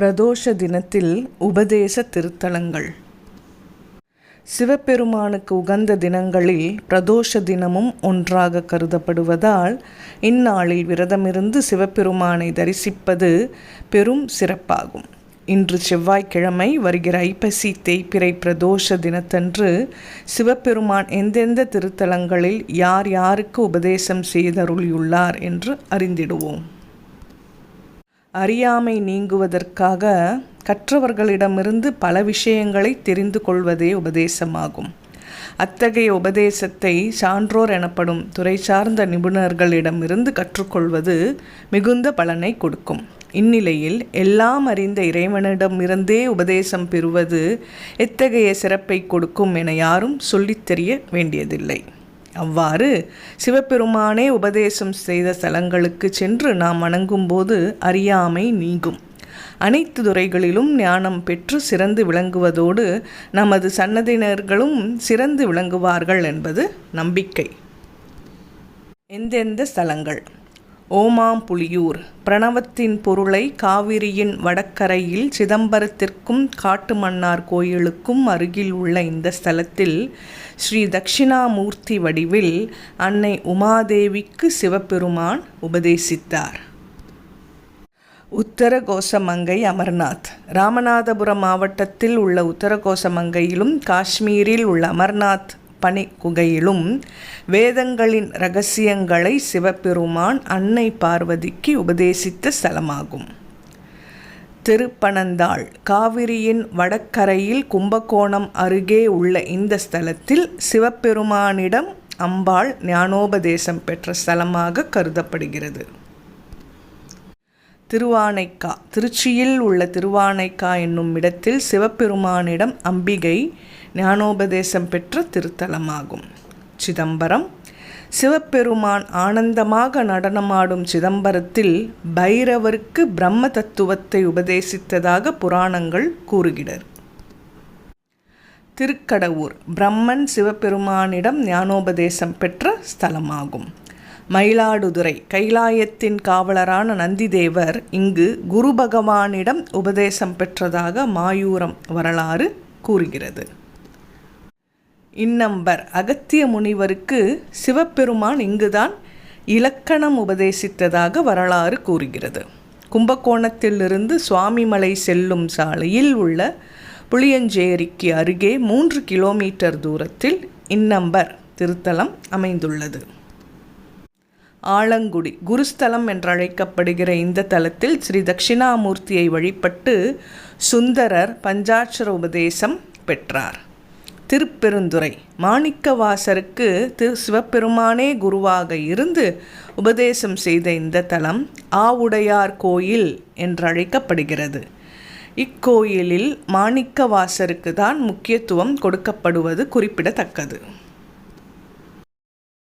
பிரதோஷ தினத்தில் உபதேச திருத்தலங்கள். சிவபெருமானுக்கு உகந்த தினங்களில் பிரதோஷ தினமும் ஒன்றாக கருதப்படுவதால் இந்நாளில் விரதமிருந்து சிவபெருமானை தரிசிப்பது பெரும் சிறப்பாகும். இன்று செவ்வாய்க்கிழமை வருகிற ஐப்பசி தேய்பிறை பிரதோஷ தினத்தன்று சிவபெருமான் எந்தெந்த திருத்தலங்களில் யார் யாருக்கு உபதேசம் செய்தருளியுள்ளார் என்று அறிந்திடுவோம். அறியாமை நீங்குவதற்காக கற்றவர்களிடமிருந்து பல விஷயங்களை தெரிந்து கொள்வதே உபதேசமாகும். அத்தகைய உபதேசத்தை சான்றோர் எனப்படும் துறை சார்ந்த நிபுணர்களிடமிருந்து கற்றுக்கொள்வது மிகுந்த பலனை கொடுக்கும். இந்நிலையில் எல்லாம் அறிந்த இறைவனிடமிருந்தே உபதேசம் பெறுவது எத்தகைய சிறப்பை கொடுக்கும் என யாரும் சொல்லித் தெரிய வேண்டியதில்லை. அவ்வாறு சிவபெருமானே உபதேசம் செய்த ஸ்தலங்களுக்கு சென்று நாம் வணங்கும்போது அறியாமை நீங்கும். அனைத்து துறைகளிலும் ஞானம் பெற்று சிறந்து விளங்குவதோடு நமது சன்னதியினர்களும் சிறந்து விளங்குவார்கள் என்பது நம்பிக்கை. எந்தெந்த ஸ்தலங்கள்? ஓமாம்புலியூர். பிரணவத்தின் பொருளை காவிரியின் வடக்கரையில் சிதம்பரத்திற்கும் காட்டுமன்னார் கோயிலுக்கும் அருகில் உள்ள இந்த ஸ்தலத்தில் ஸ்ரீ தட்சிணாமூர்த்தி வடிவில் அன்னை உமாதேவிக்கு சிவபெருமான் உபதேசித்தார். உத்தரகோசமங்கை அமர்நாத். ராமநாதபுரம் மாவட்டத்தில் உள்ள உத்தரகோசமங்கையிலும் காஷ்மீரில் உள்ள அமர்நாத் பனி குகையிலும் வேதங்களின் ரகசியங்களை சிவபெருமான் அன்னை பார்வதிக்கு உபதேசித்த ஸ்தலமாகும். திருப்பனந்தாள் காவிரியின் வடக்கரையில் கும்பகோணம் அருகே உள்ள இந்த ஸ்தலத்தில் சிவபெருமானிடம் அம்பாள் ஞானோபதேசம் பெற்ற ஸ்தலமாக கருதப்படுகிறது. திருவானைக்கா. திருச்சியில் உள்ள திருவானைக்கா என்னும் இடத்தில் சிவபெருமானிடம் அம்பிகை ஞானோபதேசம் பெற்ற திருத்தலமாகும். சிதம்பரம். சிவபெருமான் ஆனந்தமாக நடனமாடும் சிதம்பரத்தில் பைரவருக்கு பிரம்ம தத்துவத்தை உபதேசித்ததாக புராணங்கள் கூறுகிறார் திருக்கடவூர். பிரம்மன் சிவபெருமானிடம் ஞானோபதேசம் பெற்ற ஸ்தலமாகும். மயிலாடுதுறை கைலாயத்தின் காவலரான நந்திதேவர் இங்கு குரு பகவானிடம் உபதேசம் பெற்றதாக மாயூரம் வரலாறு கூறுகிறது. இந்நம்பர் அகத்திய முனிவருக்கு சிவபெருமான் இங்குதான் இலக்கணம் உபதேசித்ததாக வரலாறு கூறுகிறது. கும்பகோணத்திலிருந்து சுவாமிமலை செல்லும் சாலையில் உள்ள புளியஞ்சேரிக்கு அருகே மூன்று கிலோமீட்டர் தூரத்தில் இந்நம்பர் திருத்தலம் அமைந்துள்ளது. ஆலங்குடி குருஸ்தலம் என்றழைக்கப்படுகிற இந்த தலத்தில் ஸ்ரீ தட்சிணாமூர்த்தியை வழிபட்டு சுந்தரர் பஞ்சாட்சர உபதேசம் பெற்றார். திருப்பெருந்துறை மாணிக்கவாசருக்கு திரு சிவபெருமானே குருவாக இருந்து உபதேசம் செய்த இந்த தலம் ஆவுடையார் கோயில் என்றழைக்கப்படுகிறது. இக்கோயிலில் மாணிக்கவாசருக்கு தான் முக்கியத்துவம் கொடுக்கப்படுவது குறிப்பிடத்தக்கது.